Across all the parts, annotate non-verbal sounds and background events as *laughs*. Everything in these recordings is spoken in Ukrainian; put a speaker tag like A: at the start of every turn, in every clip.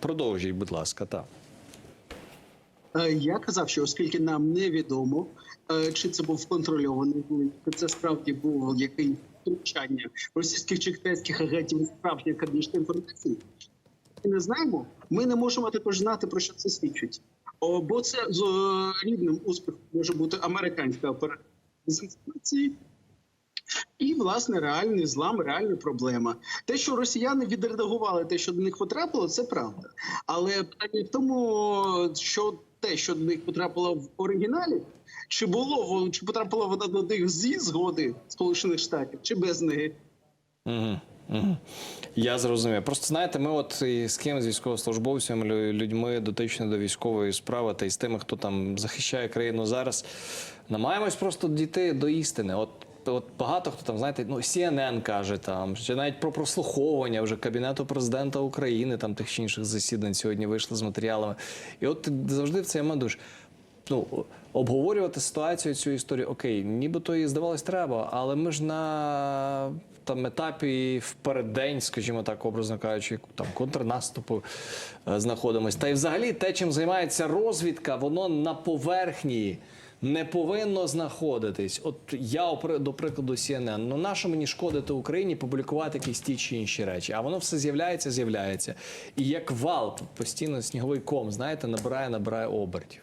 A: Продовжіть, будь ласка, так.
B: Е, Я казав, що оскільки нам невідомо, е, чи це був контрольований чи це справді було якесь втручання російських чи китайських агентів, справжня крадіжка інформації. Ми не знаємо. Ми не можемо також знати, про що це свідчить. Бо це з е, рівнем успіху може бути американська операція з інформації. І власне реальний злам, реальна проблема. Те, що росіяни відредагували те, що до них потрапило, це правда. Але питання в тому, що те, що до них потрапило в оригіналі, чи було чи потрапило воно до них зі згоди Сполучених Штатів, чи без неї.
A: Я зрозумів. Просто знаєте, ми от з ким з військовослужбовцями, людьми дотичні до військової справи та й з тими, хто там захищає країну зараз, намагаємось просто дійти до істини. От. От багато хто там, знаєте, ну CNN каже там, чи навіть про прослуховування вже кабінету президента України, там тих чи інших засідань сьогодні вийшли з матеріалами. І от завжди в цей момент ну, обговорювати ситуацію цю історію, окей, нібито і здавалось треба, але ми ж на там етапі впереддень, скажімо так, образно кажучи, там контрнаступу е, знаходимось. Та й взагалі те, чим займається розвідка, воно на поверхні. Не повинно знаходитись. От я до прикладу CNN, ну нащо мені шкодити Україні публікувати якісь ті чи інші речі? А воно все з'являється, з'являється. І як вал постійно сніговий ком, знаєте, набирає, набирає обертів.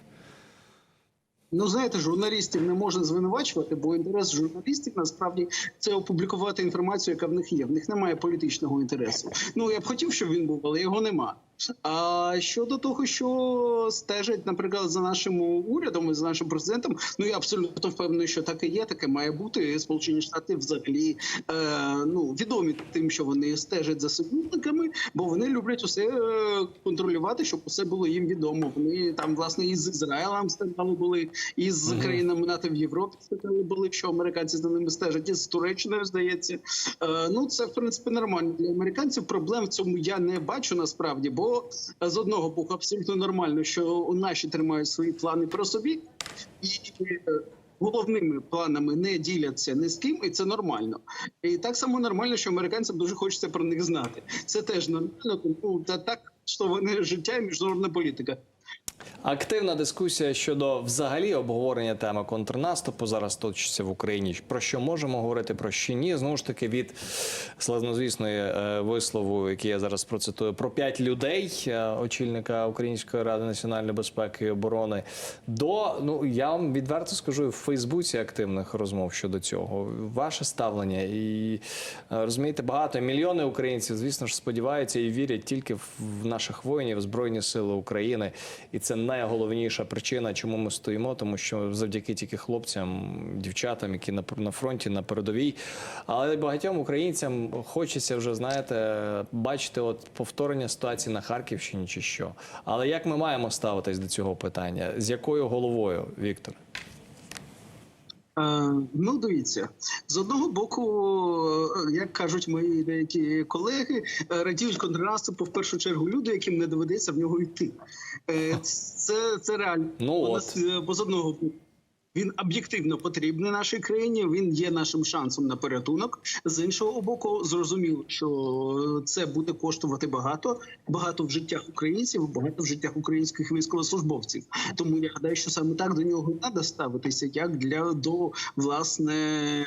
B: Ну, знаєте, журналістів не можна звинувачувати, бо інтерес журналістів насправді це опублікувати інформацію, яка в них є. В них немає політичного інтересу. Ну я б хотів, щоб він був, але його нема. А щодо того, що стежать, наприклад, за нашим урядом і за нашим президентом, ну я абсолютно впевнений, що так і є, таке має бути. Сполучені Штати взагалі е, ну відомі тим, що вони стежать за союзниками, бо вони люблять усе е, контролювати, щоб усе було їм відомо. Вони там власне із Ізраїлем скандали були, із
A: Мгм.
B: країнами НАТО в Європі скандали були, що американці за ними стежать, із Туреччиною здається. Е, ну це в принципі нормально для американців. Проблем в цьому я не бачу насправді, бо з одного боку абсолютно нормально, що наші тримають свої плани про собі і. е, Головними планами не діляться ні з ким, і це нормально. І так само нормально, що американцям дуже хочеться про них знати. Це теж нормально. Тому та так що вони життя і міжнародна політика.
A: Активна дискусія щодо взагалі обговорення теми контрнаступу зараз точиться в Україні. Про що можемо говорити, про що ні. Знову ж таки, від славнозвісної е, вислову, який я зараз процитую, про п'ять людей, е, очільника Української ради національної безпеки і оборони, до ну я вам відверто скажу в Фейсбуці активних розмов щодо цього. Ваше ставлення і е, розумієте, багато мільйони українців, звісно ж, сподіваються і вірять тільки в наших воїнів, збройні сили України, і це найголовніша причина, чому ми стоїмо, тому що завдяки тільки хлопцям, дівчатам, які на на фронті, на передовій. Але багатьом українцям хочеться вже знаєте бачити от повторення ситуації на Харківщині чи що. Але як ми маємо ставитись до цього питання? З якою головою, Віктор?
B: Е, Ну, дивіться, з одного боку, е, як кажуть мої деякі колеги, е, радіють контрнаступу в першу чергу люди, яким не доведеться в нього йти. Це, це реально.
A: Ну от.
B: Бо з одного боку. Він об'єктивно потрібний нашій країні. Він є нашим шансом на порятунок. З іншого боку, зрозуміло, що це буде коштувати багато, багато в життях українців, багато в життях українських військовослужбовців. Тому я гадаю, що саме так до нього треба ставитися, як для до власне.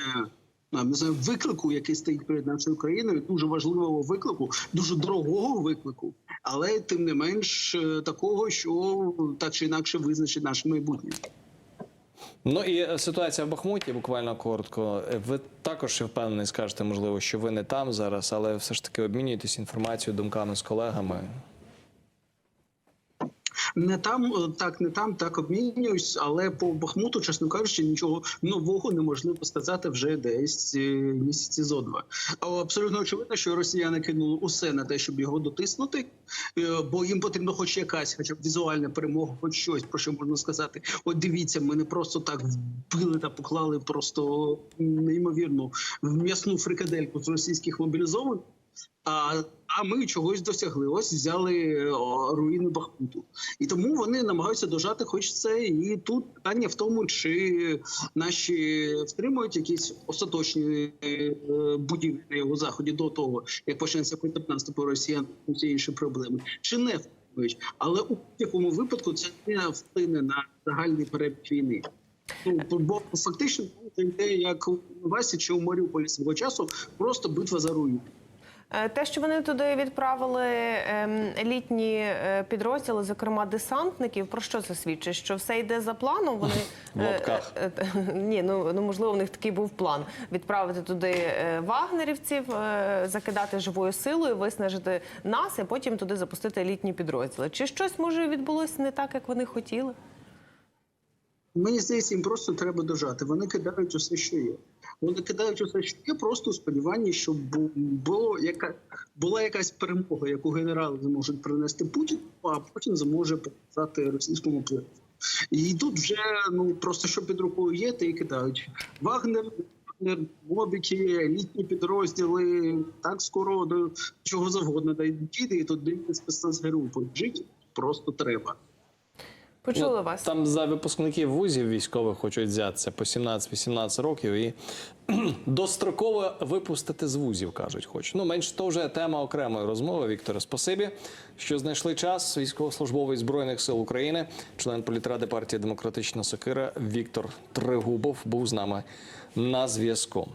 B: Не знаю, виклику, який стоїть перед нашою країною, дуже важливого виклику, дуже дорогого виклику, але тим не менш е, такого, що так чи інакше визначить наше майбутнє.
A: Ну і е, ситуація в Бахмуті, буквально коротко. Е, Ви також впевнений, скажете, можливо, що ви не там зараз, але все ж таки обмінюєтесь інформацією, думками з колегами.
B: Не там, е, так, не там, так обмінююсь, але по Бахмуту, чесно кажучи, нічого нового неможливо сказати вже десь е, місяці зо два. Абсолютно очевидно, що росіяни кинули усе на те, щоб його дотиснути, е, бо їм потрібно хоч якась, хоча б візуальна перемога, хоч щось, про що можна сказати. От дивіться, ми не просто так вбили та поклали просто неймовірну в м'ясну фрикадельку з російських мобілізованих. А, а ми чогось досягли. Ось взяли о, руїни Бахмуту. І тому вони намагаються дожати хоч це. І тут питання в тому, чи наші втримують якісь остаточні е, будівлі його заході до того, як почнеться контрнаступ росіян і всі інші проблеми, чи не втримують. Але у будь-якому випадку це не вплине на загальний перебіг війни. Ну, бо фактично це йде як у Васі чи у Маріуполі свого часу, просто битва за руїни.
C: Е, Те, що вони туди відправили ем, елітні е, підрозділи, зокрема десантників, про що це свідчить? Що все йде за планом? Вони *laughs*
A: В лапках.
C: е, *laughs* ні, ну ну можливо, у них такий був план відправити туди вагнерівців, закидати живою силою, виснажити нас, і потім туди запустити елітні підрозділи. Чи щось може відбулося не так, як вони хотіли?
B: Мені здається, їм просто треба дожати. Вони кидають усе, що є. Вони кидають усе, що є, просто у сподіванні, щоб було яка була якась перемога, яку генерали зможуть принести Путін, а Путін зможе показати російському пливу. І тут вже ну просто що під рукою є, те і кидають. Вагнер, Вагнер, Мобіті, літні підрозділи, так скоро до чого завгодно дійде, і тут дивіться спецназгрупи. Жити просто треба.
C: Почули
A: Ну,
C: вас?
A: Там за випускників вузів військових хочуть взятися по 17-18 років і *clears throat* достроково випустити з вузів, кажуть, хоч. Ну, менш то вже тема окремої розмови. Вікторе, спасибі, що знайшли час. Військовослужбовець Збройних сил України, член політради партії Демократична Сокира Віктор Тригубов був з нами на зв'язку.